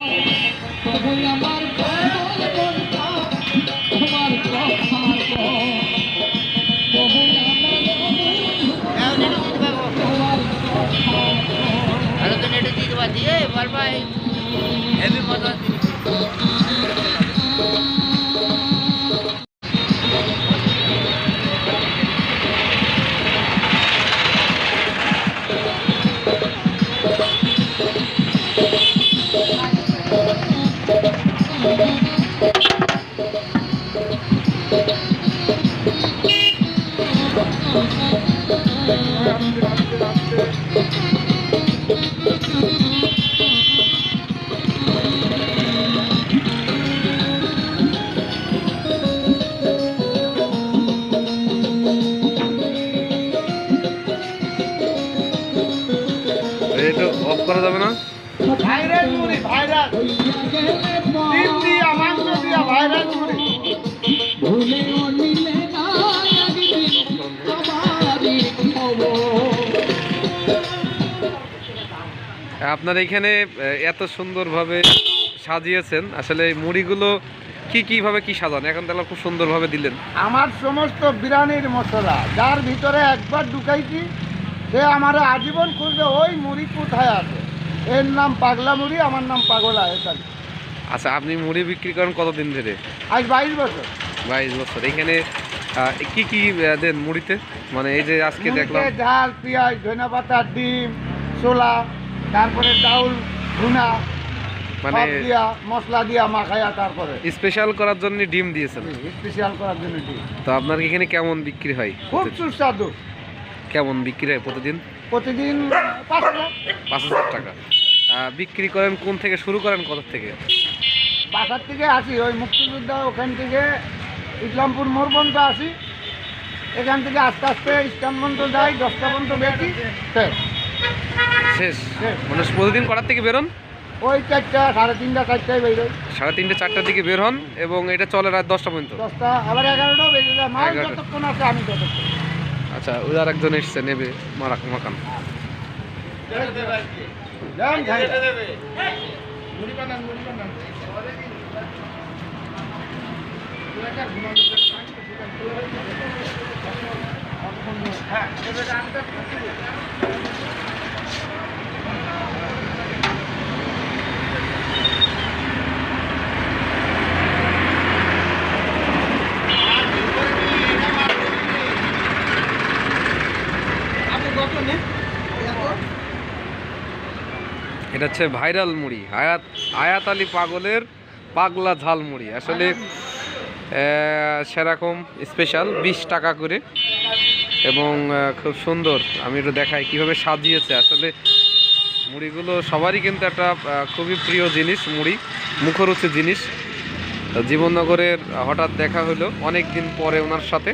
তবে আমার পাগল মনটা তোমার কথা। তবে আমার তোমার কথা আরও তো নেটে দিতে পারছি এ বল ভাই হেভি মজা এটা অফ করা যাবে না? ভাইরাল মুড়ি ভাইরাল। দিয়া মাংস দিয়া ভাইরাল মুড়ি। ভুলে নিলে না একদিন আমারই আপনার এখানে এত সুন্দরভাবে সাজিয়েছেন। আসলে এই মুড়িগুলো কি কীভাবে কি সাজান? এখন তাহলে খুব সুন্দরভাবে দিলেন। আমার সমস্ত বিরিয়ানির মশলা যার ভিতরে একবার ঢুকাইছি সে আমার আজীবন খুঁজবে ওই মুড়ি কোথায় আছে? এর নাম পাগলা মুড়ি আমার নাম পাগলা এটাই আচ্ছা আপনি মুড়ি বিক্রি করেন কতদিন ধরে? আজ বাইশ বছর। বাইশ বছর। এখানে কি কি দেন মুড়িতে? মানে এই যে আজকে দেখলাম ডাল পেঁয়াজ ধনে পাতা ডিম ছোলা তারপরে ডাউল ভুনা মানে দিয়া মশলা দিয়া মাখাইয়া তারপরে। স্পেশাল করার জন্য ডিম দিয়েছেন? স্পেশাল করার জন্য ডিম। তো আপনার এখানে কেমন বিক্রি হয়? খুব সুস্বাদু। কেমন বিক্রি হয় প্রতিদিন? প্রতিদিন পাঁচ হাজার। পাঁচ হাজার টাকা। বিক্রি করেন কোন থেকে শুরু করেন কত থেকে? বাসার থেকে আসি ওই মুক্তিযোদ্ধা ওখান থেকে ইসলামপুর মোড় পর্যন্ত আসি। এখান থেকে আস্তে আস্তে স্টান পর্যন্ত যাই দশটা পর্যন্ত বেশি। শেষ। শেষ। শেষ। মানে প্রতিদিন করার থেকে বেরোন ওই চারটা সাড়ে তিনটা চারটায় বেরোই সাড়ে তিনটে চারটার দিকে বের হন এবং এটা চলে রাত দশটা পর্যন্ত? দশটা আবার এগারোটাও বেজে যায়। মাল এগারোটা। যতক্ষণ আছে আমি ততক্ষণ। আচ্ছা ওই আর একজন এসছে নেবে মারাক মাকান। যান, খাই। মুড়ি বানান, মুড়ি বানান। হ্যাঁ, এবারে এটা হচ্ছে ভাইরাল মুড়ি আয়াত আয়াত আলী পাগলের পাগলা ঝাল মুড়ি। আসলে সেরকম স্পেশাল বিশ টাকা করে এবং খুব সুন্দর। আমি একটু দেখাই কীভাবে সাজিয়েছে। আসলে, মুড়িগুলো সবারই কিন্তু একটা খুবই প্রিয় জিনিস মুড়ি, মুখরোচক জিনিস। জীবননগরের হঠাৎ দেখা হলো অনেক দিন পরে ওনার সাথে।